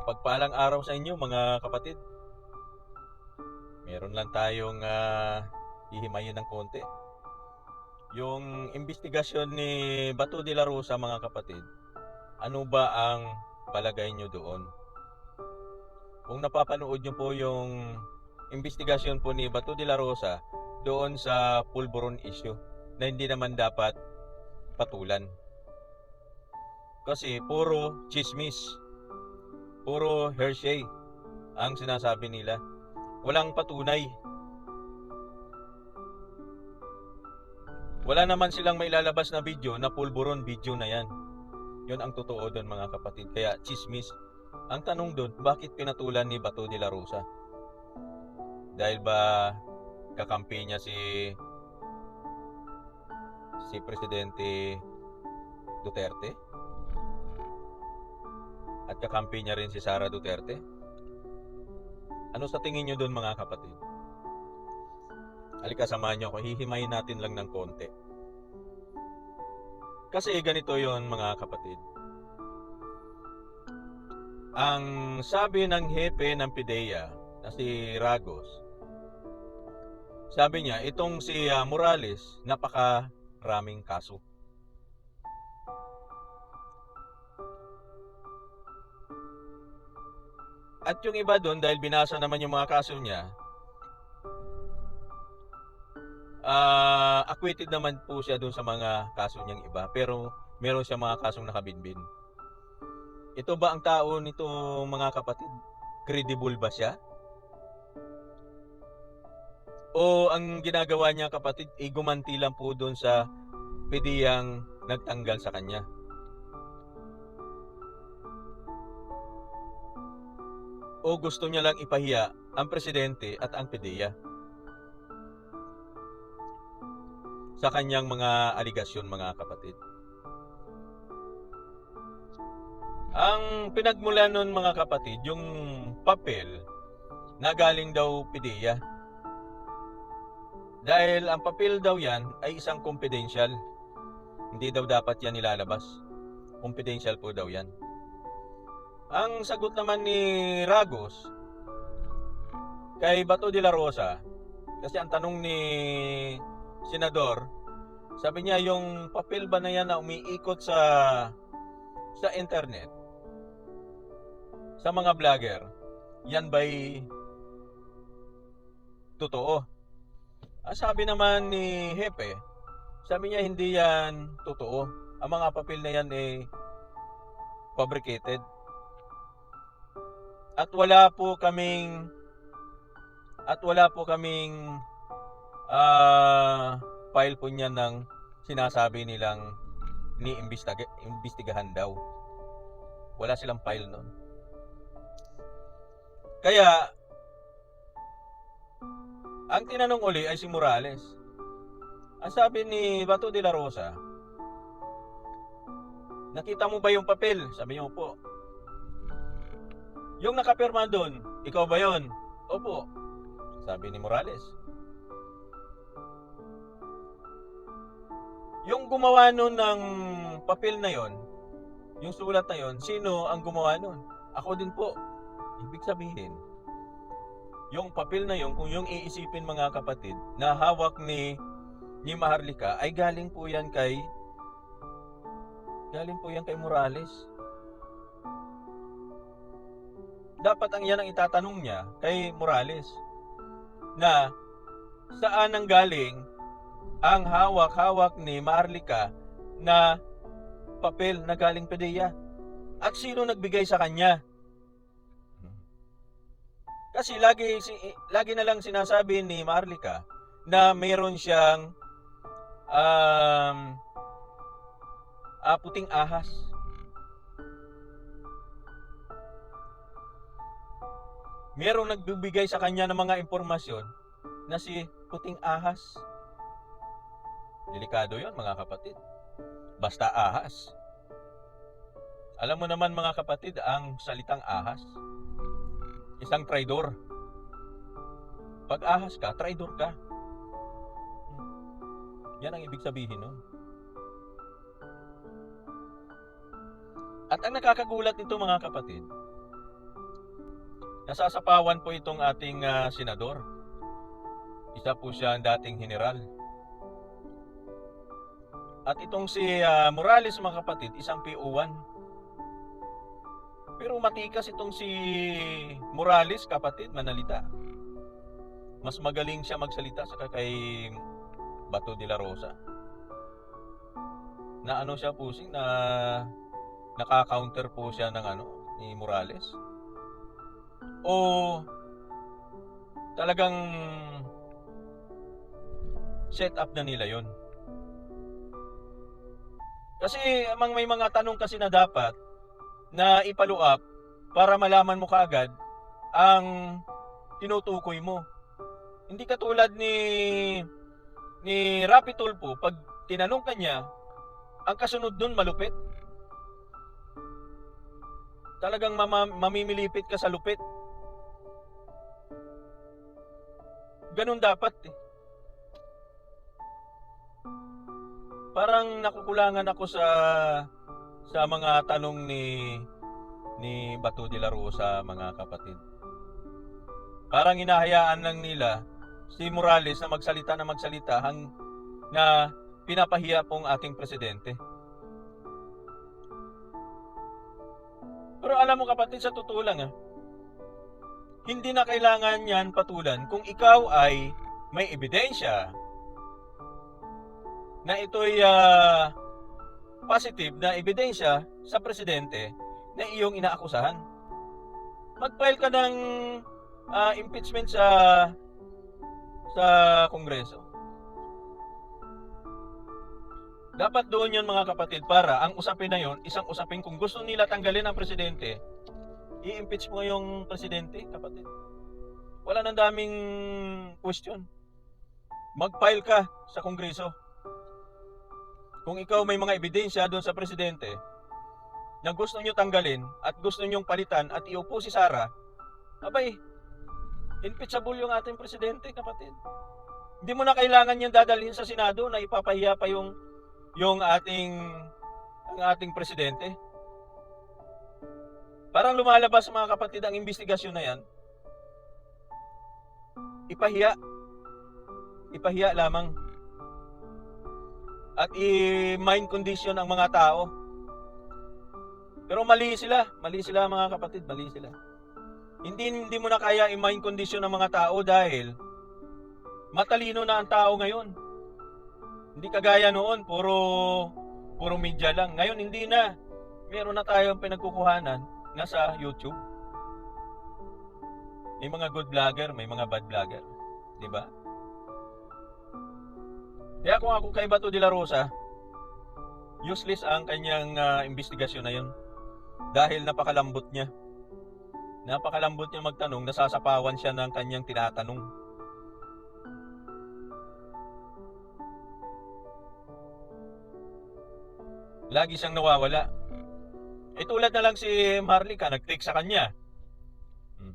Mapagpalang araw sa inyo mga kapatid. Meron lang tayong ah, hihimayin ng konti. Yung investigasyon ni Bato de la Rosa mga kapatid, ano ba ang palagay nyo doon? Kung napapanood nyo po yung investigasyon po ni Bato de la Rosa doon sa Pulburon issue na hindi naman dapat patulan. Kasi puro chismis, puro hearsay ang sinasabi nila. Walang patunay. Wala naman silang mailalabas na video na pulburon video na yan. Yun ang totoo doon mga kapatid. Kaya chismis. Ang tanong doon, bakit pinatulan ni Bato de la Rosa? Dahil ba kakampi niya si si Presidente Duterte? At kakampi niya rin si Sara Duterte? Ano sa tingin niyo doon mga kapatid? Halika samahan niyo ako, hihimayin natin lang ng konti. Kasi ganito yon mga kapatid. Ang sabi ng hepe ng PIDEA na si Ragos, sabi niya, itong si ah, Morales, napaka raming kaso. At yung iba doon, dahil binasa naman yung mga kaso niya, ah acquitted naman po siya doon sa mga kaso niyang iba. Pero meron siya mga kasong nakabinbin. Ito ba ang tao nito mga kapatid? Credible ba siya? O ang ginagawa niya kapatid, ay gumanti lang po doon sa pediyang nagtanggal sa kanya. O gusto niya lang ipahiya ang presidente at ang PDEA sa kanyang mga aligasyon mga kapatid. Ang pinagmula nun mga kapatid, yung papel na galing daw PDEA. Dahil ang papel daw yan ay isang confidential. Hindi daw dapat yan nilalabas. Confidential po daw yan. Ang sagot naman ni Ragos kay Bato de la Rosa, kasi ang tanong ni Senador, sabi niya yung papel ba na yan na umiikot sa sa internet sa mga vlogger, yan ba'y totoo? Ang sabi naman ni Hepe, sabi niya hindi yan totoo. Ang mga papel na yan ay fabricated. At wala po kaming at wala po kaming ah file po niya ng sinasabi nilang ni imbestiga, imbestigahan daw. Wala silang file noon. Kaya ang tinanong uli ay si Morales. Ang sabi ni Bato de la Rosa, Nakita mo ba yung papel? Sabi niya, opo. Yung nakapirma doon, ikaw ba yon? Opo. Sabi ni Morales. Yung gumawa nun ng papel na yon, yung sulat na yon, sino ang gumawa nun? Ako din po. Ibig sabihin, yung papel na yon, kung yung iisipin mga kapatid, na hawak ni ni Maharlika, ay galing po yan kay galing po yan kay Morales. Dapat ang yan ang itatanong niya kay Morales na saan ang galing ang hawak-hawak ni Maharlika na papel na galing PDEA at sino nagbigay sa kanya. Kasi lagi si lagi na lang sinasabi ni Maharlika na mayroon siyang um, ah, puting ahas. Merong nagbibigay sa kanya ng mga impormasyon na si puting ahas. Delikado yon mga kapatid. Basta ahas. Alam mo naman mga kapatid, ang salitang ahas, isang traidor. Pag ahas ka, traidor ka. Yan ang ibig sabihin nun. At ang nakakagulat nito mga kapatid, nasasapawan po itong ating ah, senador. Isa po siya ang dating general. At itong si ah, Morales mga kapatid, isang PO1. Pero matikas itong si Morales kapatid, manalita. Mas magaling siya magsalita sa kay Bato de la Rosa. Na ano siya po na naka-counter po siya ng ano ni Morales. O talagang set up na nila yon. Kasi amang may mga tanong kasi na dapat na ipalo up para malaman mo kaagad ang tinutukoy mo. Hindi katulad ni ni Rapi Tulfo pag tinanong kanya ang kasunod nun malupit. Talagang mama, mamimilipit ka sa lupit. Ganun dapat eh. Parang nakukulangan ako sa sa mga tanong ni ni Bato de la Rosa mga kapatid. Parang hinahayaan lang nila si Morales na magsalita na magsalita hang na pinapahiya pong ating presidente. Pero alam mo kapatid, sa totoo lang ah, hindi na kailangan yan patulan kung ikaw ay may ebidensya na ito'y ah, positive na ebidensya sa presidente na iyong inaakusahan. Mag-file ka ng ah, impeachment sa sa Kongreso. Dapat doon yun mga kapatid para ang usapin na yon isang usapin kung gusto nila tanggalin ang presidente, i-impeach mo yung presidente kapatid. Wala nang daming question. Mag-file ka sa Kongreso. Kung ikaw may mga ebidensya doon sa presidente na gusto nyo tanggalin at gusto nyong palitan at iupo si Sara, abay, impeachable yung ating presidente kapatid. Hindi mo na kailangan yung dadalhin sa Senado na ipapahiya pa yung yung ating ang ating presidente. Parang lumalabas mga kapatid ang investigasyon na yan. Ipahiya. Ipahiya lamang. At i-mind condition ang mga tao. Pero mali sila. Mali sila mga kapatid. Mali sila. Hindi, hindi mo na kaya i-mind condition ng mga tao dahil matalino na ang tao ngayon. Hindi kagaya noon, puro puro media lang. Ngayon hindi na. Meron na tayong pinagkukuhanan nasa YouTube. May mga good vlogger, may mga bad vlogger, 'di ba? Kaya kung ako kay Bato de la Rosa, useless ang kanyang ah, investigasyon na 'yon. Dahil napakalambot niya. Napakalambot niya magtanong, nasasapawan siya ng kanyang tinatanong. lagi siyang nawawala. Eh tulad na lang si Marlica, nag-take sa kanya. Hmm.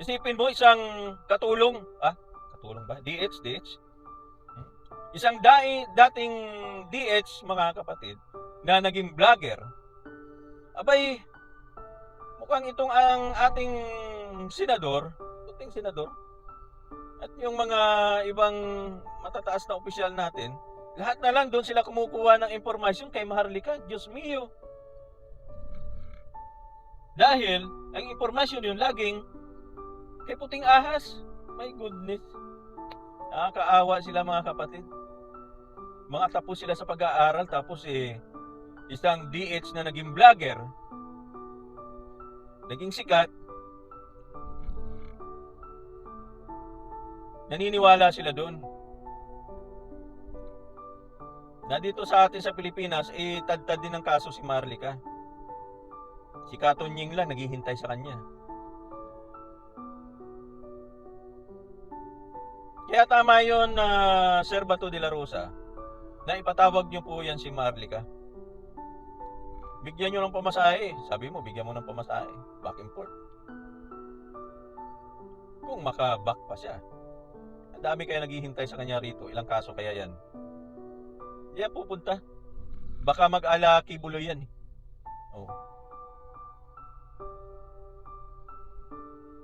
Isipin mo, isang katulong, ah, katulong ba? DH, DH? Hmm. Isang dai, dating DH, mga kapatid, na naging vlogger. Abay, mukhang itong ang ating senador, puting senador, at yung mga ibang matataas na opisyal natin, lahat na lang doon sila kumukuha ng impormasyon kay Maharlika. Diyos mio. Dahil, ang impormasyon yun laging kay puting ahas. My goodness. Nakakaawa sila mga kapatid. Mga tapos sila sa pag-aaral tapos eh isang DH na naging vlogger naging sikat naniniwala sila doon na dito sa atin sa Pilipinas, eh, tad-tad din ng kaso si Marlica. Si Katon Ying lang naghihintay sa kanya. Kaya tama yon na Sir Bato de la Rosa na ipatawag niyo po yan si Marlica. Bigyan niyo ng pamasahe. Sabi mo, bigyan mo ng pamasahe. Back and forth. Kung maka-back pa siya. Ang dami kaya naghihintay sa kanya rito. Ilang kaso kaya yan? Diyan pupunta. Baka mag-ala kibuloy yan. eh. Oh.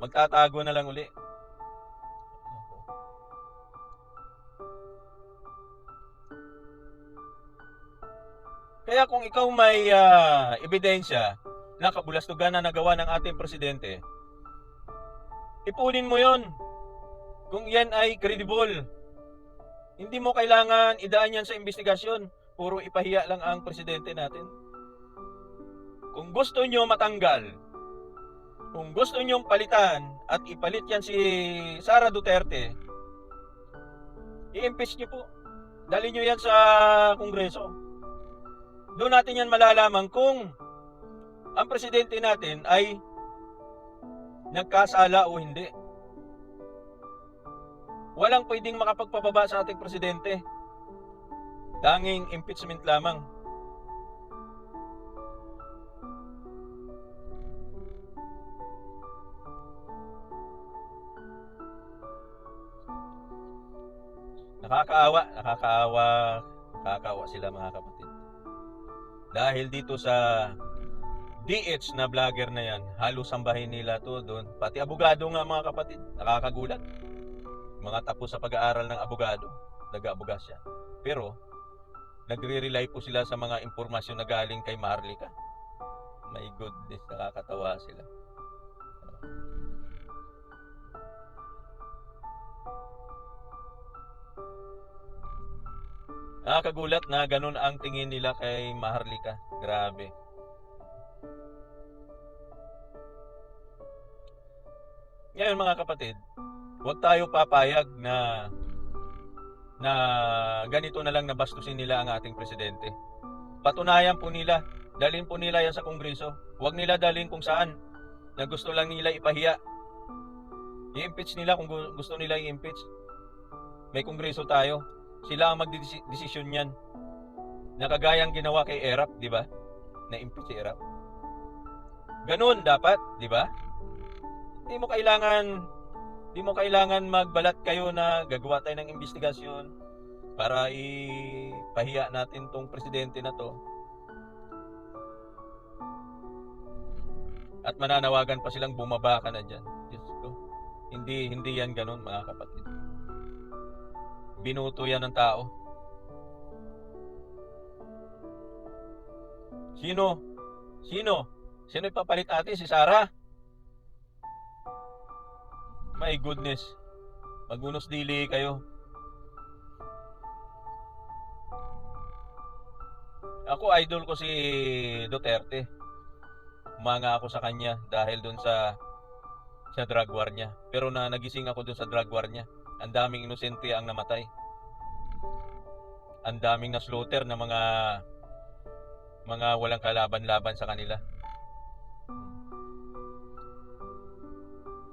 Magtatago na lang uli. Kaya kung ikaw may ah, ebidensya na kabulastugan na nagawa ng ating presidente, ipunin mo yon. Kung yan ay credible, hindi mo kailangan idaan yan sa investigasyon. Puro ipahiya lang ang presidente natin. Kung gusto nyo matanggal, kung gusto nyo palitan at ipalit yan si Sara Duterte, i-impeach nyo po. Dali nyo yan sa Kongreso. Doon natin yan malalaman kung ang presidente natin ay nagkasala o hindi. Walang pwedeng makapagpababa sa ating presidente. Tanging impeachment lamang. Nakakaawa, nakakaawa, nakakaawa sila mga kapatid. Dahil dito sa DH na vlogger na yan, halos bahay nila to doon. Pati abogado nga mga kapatid, nakakagulat. Mga tapos sa pag-aaral ng abogado, nag-aabogas siya. Pero, nagre-rely po sila sa mga impormasyon na galing kay Marlica. My goodness, nakakatawa sila. Nakakagulat na ganun ang tingin nila kay Maharlika. Grabe. Ngayon mga kapatid, huwag tayo papayag na na ganito na lang nabastusin nila ang ating presidente. Patunayan po nila, dalhin po nila yan sa kongreso. Huwag nila dalhin kung saan na gusto lang nila ipahiya. I-impeach nila kung gu- gusto nila i-impeach. May kongreso tayo. Sila ang magdidesisyon yan. Nakagayang ginawa kay Erap, di ba? Na-impeach si Erap. Ganun dapat, di ba? Hindi mo kailangan hindi mo kailangan magbalat kayo na gagawa tayo ng investigasyon para ipahiya natin tong presidente na to. At mananawagan pa silang bumaba ka na dyan. Diyos ko. Hindi, hindi yan ganun mga kapatid. Binuto yan ng tao. Sino? Sino? Sino ipapalit natin? Si Sarah? My goodness. Magunos dili kayo. Ako idol ko si Duterte. Umanga ako sa kanya dahil dun sa sa drug war niya. Pero na nagising ako dun sa drug war niya. Ang daming inosente ang namatay. Ang daming na slaughter na mga mga walang kalaban-laban sa kanila.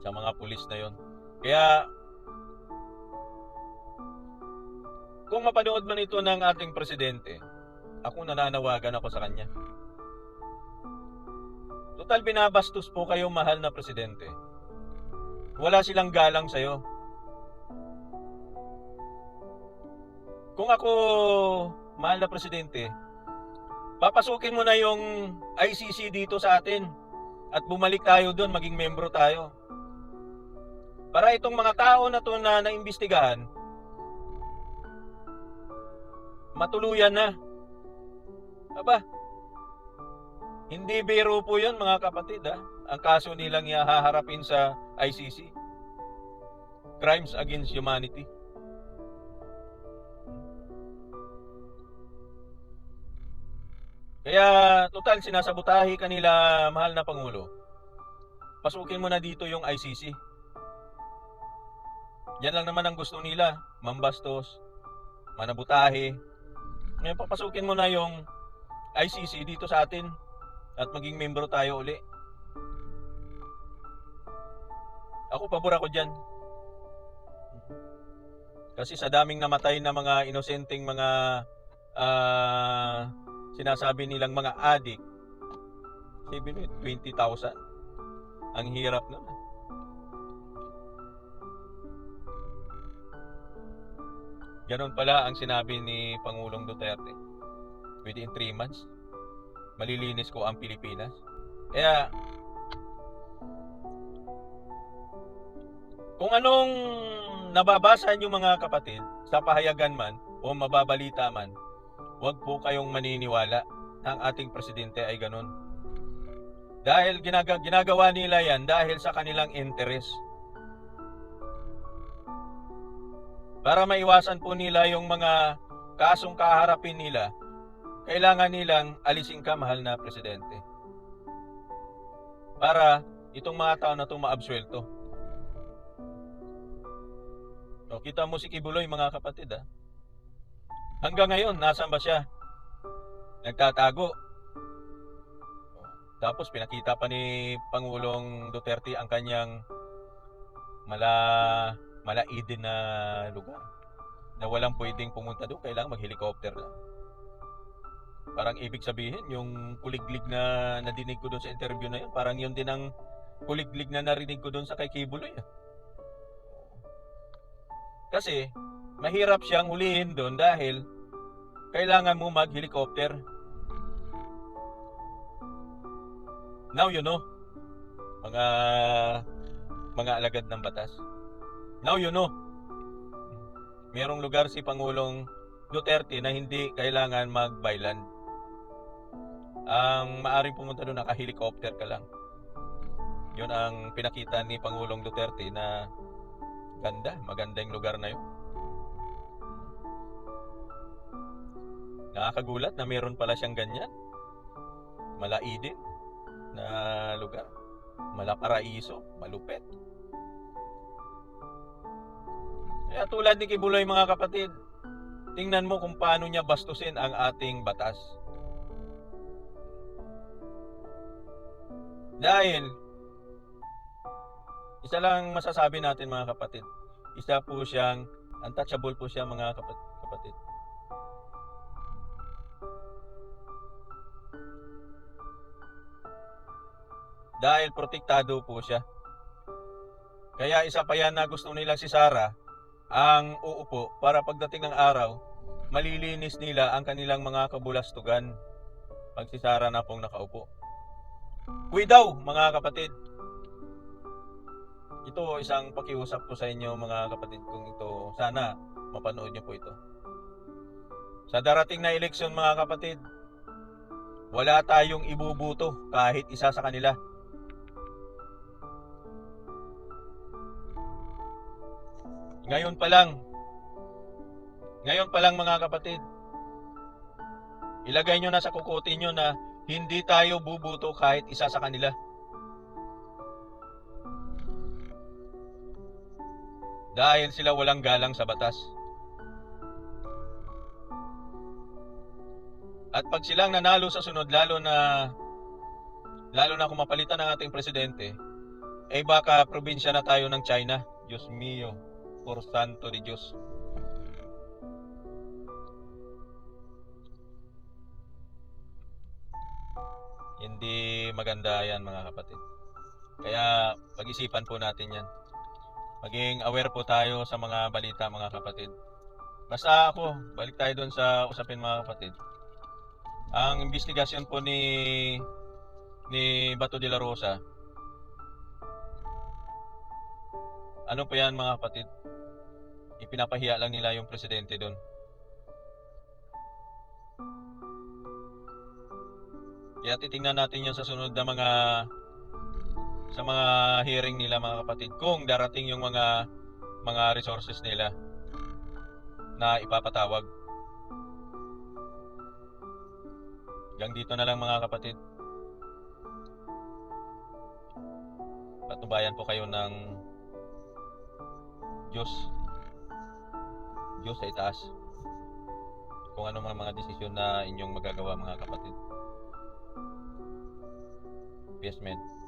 Sa mga pulis na yon. Kaya kung mapanood man ito ng ating presidente, ako nananawagan ako sa kanya. Total binabastos po kayo mahal na presidente. Wala silang galang sa'yo. Kung ako mahal na presidente, papasukin mo na yung ICC dito sa atin at bumalik tayo doon, maging membro tayo. Para itong mga tao na to na naimbestigahan, matuluyan na. Aba, hindi biro po yun mga kapatid ha. Ang kaso nilang ihaharapin sa ICC. Crimes Against Humanity. Kaya total sinasabotahe kanila mahal na Pangulo. Pasukin mo na dito yung ICC. Yan lang naman ang gusto nila. Mambastos, manabutahe. Ngayon papasukin mo na yung ICC dito sa atin at maging membro tayo uli. Ako pabor ako dyan. Kasi sa daming namatay na mga inosenteng mga ah, sinasabi nilang mga adik, 20,000. Ang hirap naman. Ganon pala ang sinabi ni Pangulong Duterte. Within 3 months, malilinis ko ang Pilipinas. Kaya, Kung anong nababasa nyo mga kapatid sa pahayagan man o mababalita man, huwag po kayong maniniwala na ang ating presidente ay ganun. Dahil ginaga- ginagawa nila yan dahil sa kanilang interes. Para maiwasan po nila yung mga kasong kaharapin nila, kailangan nilang alisin ka mahal na presidente. Para itong mga tao na itong maabsuelto. O, kita mo si Kibuloy mga kapatid ha. Hanggang ngayon, nasan ba siya? Nagtatago. Tapos pinakita pa ni Pangulong Duterte ang kanyang mala malaidin na lugar na walang pwedeng pumunta doon, kailangan mag-helicopter lang. Parang ibig sabihin, yung kuliglig na nadinig ko doon sa interview na yun, parang yun din ang kuliglig na narinig ko doon sa kay Kibuloy. ah. Kasi, mahirap siyang hulihin doon dahil kailangan mo mag-helicopter. Now you know, mga mga alagad ng batas. Now you know, merong lugar si Pangulong Duterte na hindi kailangan mag-byland. Ang maaring pumunta doon naka-helicopter ka lang. Yun ang pinakita ni Pangulong Duterte na ganda, maganda yung lugar na yun. Nakakagulat na meron pala siyang ganyan. Malaidin na lugar. Malaparaiso, malupet. Kaya tulad ni Kibuloy mga kapatid, tingnan mo kung paano niya bastusin ang ating batas. Dahil, isa lang masasabi natin mga kapatid, isa po siyang, untouchable po siya mga kapat- kapatid. Dahil protektado po siya. Kaya isa pa yan na gusto nila si Sarah ang uupo para pagdating ng araw, malilinis nila ang kanilang mga kabulastugan pag si Sarah na pong nakaupo. Kuy daw, mga kapatid. Ito isang pakiusap ko sa inyo mga kapatid kung ito sana mapanood niyo po ito. Sa darating na eleksyon mga kapatid, wala tayong ibubuto kahit isa sa kanila. Ngayon pa lang, ngayon pa lang mga kapatid, ilagay nyo na sa kukote nyo na hindi tayo bubuto kahit isa sa kanila. Dahil sila walang galang sa batas. At pag silang nanalo sa sunod, lalo na lalo na kung mapalitan ng ating presidente, eh baka probinsya na tayo ng China. Diyos mio, por santo de Diyos. Hindi maganda yan mga kapatid. Kaya pag-isipan po natin yan. Maging aware po tayo sa mga balita mga kapatid. Basta ako, balik tayo doon sa usapin mga kapatid. Ang investigasyon po ni ni Bato de la Rosa Ano po yan mga kapatid? Ipinapahiya lang nila yung presidente doon. Kaya titingnan natin yun sa sunod na mga sa mga hearing nila mga kapatid kung darating yung mga mga resources nila na ipapatawag. Hanggang dito na lang mga kapatid. Patnubayan po kayo ng Diyos. Diyos sa itaas. Kung ano mga mga desisyon na inyong magagawa mga kapatid. Yes, man.